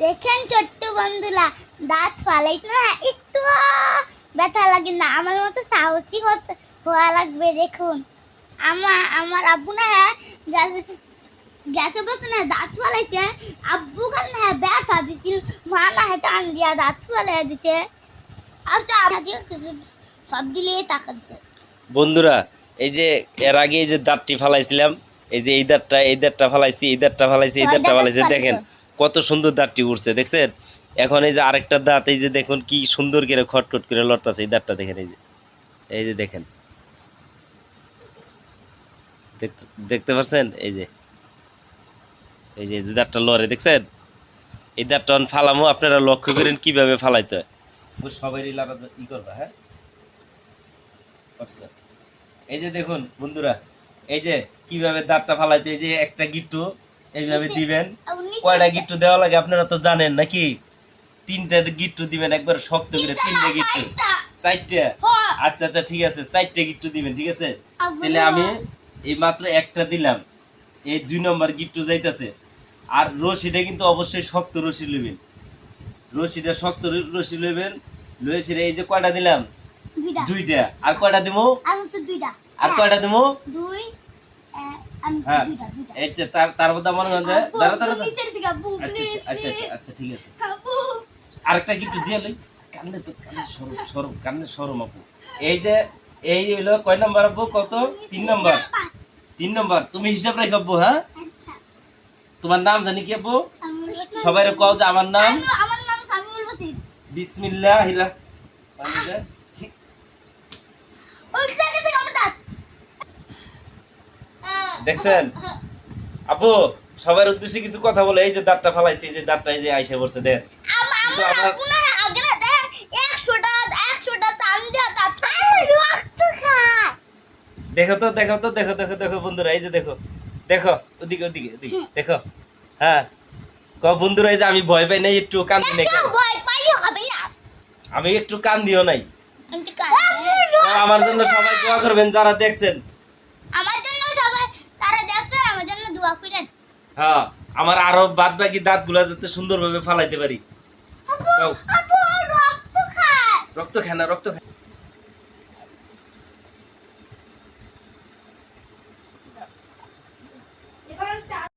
দেখেন ছোট্ট বন্ধুরা দাঁত ফালাইতে না একটু ব্যথা লাগে না আমার মতো সাহসী হতে হওয়া লাগবে দেখুন। আমার আমার আব্বু না হ্যাঁ গ্যাসে বসে না দাঁত ফালাইছে আব্বু কাল না হ্যাঁ ব্যথা দিছিল। মা না হ্যাঁ টান দিয়া দাঁত ফালাই দিছে। আর তো সব দিলে টাকা দিছে। বন্ধুরা এই যে এর আগে এই যে দাঁতটি ফালাইছিলাম এই যে এই দাঁতটা এই দাঁতটা ফালাইছি এই দাঁতটা ফালাইছি এই দাঁতটা ফালাইছি। দেখেন। কত সুন্দর দাঁতটি উঠছে দেখছেন? এখন এই যে আরেকটা দাঁত, এই যে দেখুন কি সুন্দর করে খটখট করে লড়তাছে, এই দাঁতটা দেখেন, এই যে। এই যে দেখেন। দেখতে- পাচ্ছেন এই যে। এই যে দাঁতটা লড়ে, দেখছেন? এই দাঁতটা ফালামো, আপনারা লক্ষ্য করেন কীভাবে ফালাইতে হয়। সবাই ই করবা হ্যাঁ? আচ্ছা। এই যে দেখুন, বন্ধুরা, এই যে কীভাবে দাঁতটা ফালাইতে এই যে একটা গিট্টু এইভাবে দিবেন। কয়টা গিট্টু দেওয়া লাগে আপনারা তো জানেন নাকি? তিনটা গিট্টু দিবেন একবার শক্ত করে তিনটা গিট্টু। চারটা। আচ্ছা আচ্ছা ঠিক আছে চারটা গিট্টু দিবেন ঠিক আছে? তাহলে আমি এই মাত্র একটা দিলাম। এই দুই নম্বর গিট্টু যাইতেছে। আর রশিটা কিন্তু অবশ্যই শক্ত রশি নেবেন রশিটা শক্ত রশি নেবেন লয়ে ছিঁড়ে এই যে কয়টা দিলাম? দুইটা। আর কয়টা দিমু? আমি তো দুইটা। আর কয়টা দিমু? দুই হ্যাঁ এই যে তার তার মধ্যে দাঁড়া দাঁড়া আব্বু, নিচের দিকে, আব্বু, আচ্ছা আচ্ছা আচ্ছা ঠিক আছে। আরেকটা গিফট দিয়ে লই। কান্নে তো কান্নে সরম সরম কান্নে সরম আপু এই যে এই হলো কয় নাম্বার আপু কত? তিন নাম্বার। তিন নাম্বার। তুমি হিসাব রেখে আপু হ্যাঁ? আচ্ছা, তোমার নাম জানি কি আমি সবাই কও যে আমার নাম। আমি- আমার নাম বিসমিল্লাহ উল্টে গেছে আমার দাঁত। আহ, দেখছেন? আপু সবার উদ্দেশ্যে কিছু কথা বলে এই যে দাঁতটা ফালাইছে এই যে দাঁতটা এই যে আইসা পড়ছে দেখ। কিন্তু আমার দেখ, তো দেখো তো দেখো দেখো দেখো বন্ধুরা এই যে দেখো। দেখো ওদিকে ওদিকে ওদিকে দেখো। হ্যাঁ। ক বন্ধুরা এই যে আমি ভয় পাই নাই একটু কান্দি নাই। আমি একটু কান্দিও নাই। আমার জন্য সবাই দোয়া করবেন যারা দেখছেন। আমার জন্য সবাই তারা দেখছে আমার জন্য দোয়া করেন। হ্যাঁ আমার আরও বাদ বাকি দাঁতগুলা যাতে সুন্দরভাবে ফালাইতে পারি। রক্ত খায় না রক্ত খায়।